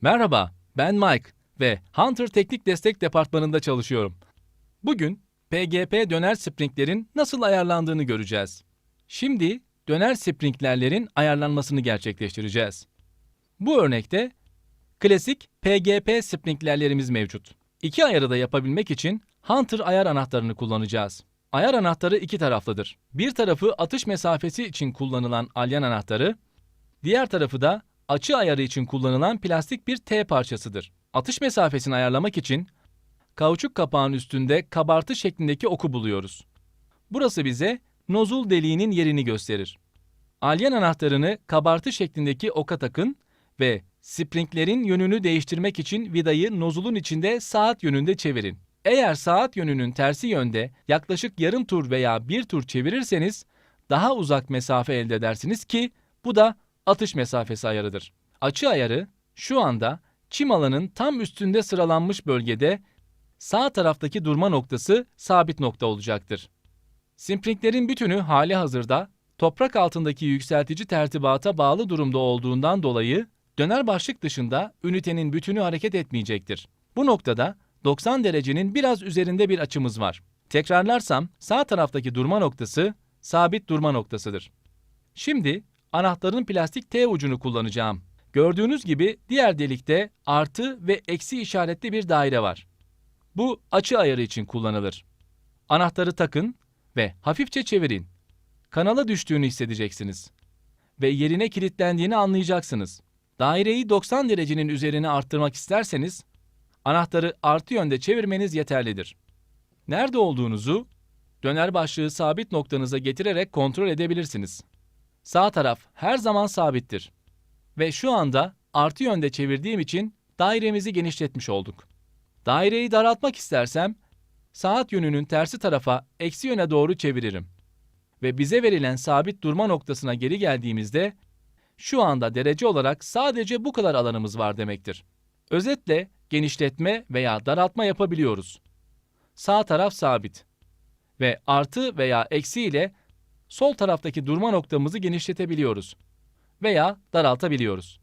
Merhaba, ben Mike ve Hunter Teknik Destek Departmanı'nda çalışıyorum. Bugün PGP döner springlerin nasıl ayarlandığını göreceğiz. Şimdi döner springlerlerin ayarlanmasını gerçekleştireceğiz. Bu örnekte klasik PGP springlerlerimiz mevcut. İki ayarı da yapabilmek için Hunter ayar anahtarını kullanacağız. Ayar anahtarı iki taraflıdır. Bir tarafı atış mesafesi için kullanılan alyan anahtarı, diğer tarafı da açı ayarı için kullanılan plastik bir T parçasıdır. Atış mesafesini ayarlamak için kauçuk kapağın üstünde kabartı şeklindeki oku buluyoruz. Burası bize nozul deliğinin yerini gösterir. Alyan anahtarını kabartı şeklindeki oka takın ve springlerin yönünü değiştirmek için vidayı nozulun içinde saat yönünde çevirin. Eğer saat yönünün tersi yönde yaklaşık yarım tur veya bir tur çevirirseniz daha uzak mesafe elde edersiniz ki bu da atış mesafesi ayarıdır. Açı ayarı şu anda çim alanın tam üstünde sıralanmış bölgede sağ taraftaki durma noktası sabit nokta olacaktır. Springlerin bütünü hali hazırda toprak altındaki yükseltici tertibata bağlı durumda olduğundan dolayı döner başlık dışında ünitenin bütünü hareket etmeyecektir. Bu noktada 90 derecenin biraz üzerinde bir açımız var. Tekrarlarsam sağ taraftaki durma noktası sabit durma noktasıdır. Şimdi anahtarın plastik T ucunu kullanacağım. Gördüğünüz gibi diğer delikte artı ve eksi işaretli bir daire var. Bu açı ayarı için kullanılır. Anahtarı takın ve hafifçe çevirin. Kanala düştüğünü hissedeceksiniz. Ve yerine kilitlendiğini anlayacaksınız. Daireyi 90 derecenin üzerine arttırmak isterseniz anahtarı artı yönde çevirmeniz yeterlidir. Nerede olduğunuzu döner başlığı sabit noktanıza getirerek kontrol edebilirsiniz. Sağ taraf her zaman sabittir. Ve şu anda artı yönde çevirdiğim için dairemizi genişletmiş olduk. Daireyi daraltmak istersem saat yönünün tersi tarafa eksi yöne doğru çeviririm. Ve bize verilen sabit durma noktasına geri geldiğimizde şu anda derece olarak sadece bu kadar alanımız var demektir. Özetle genişletme veya daraltma yapabiliyoruz. Sağ taraf sabit ve artı veya eksi ile sol taraftaki durma noktamızı genişletebiliyoruz veya daraltabiliyoruz.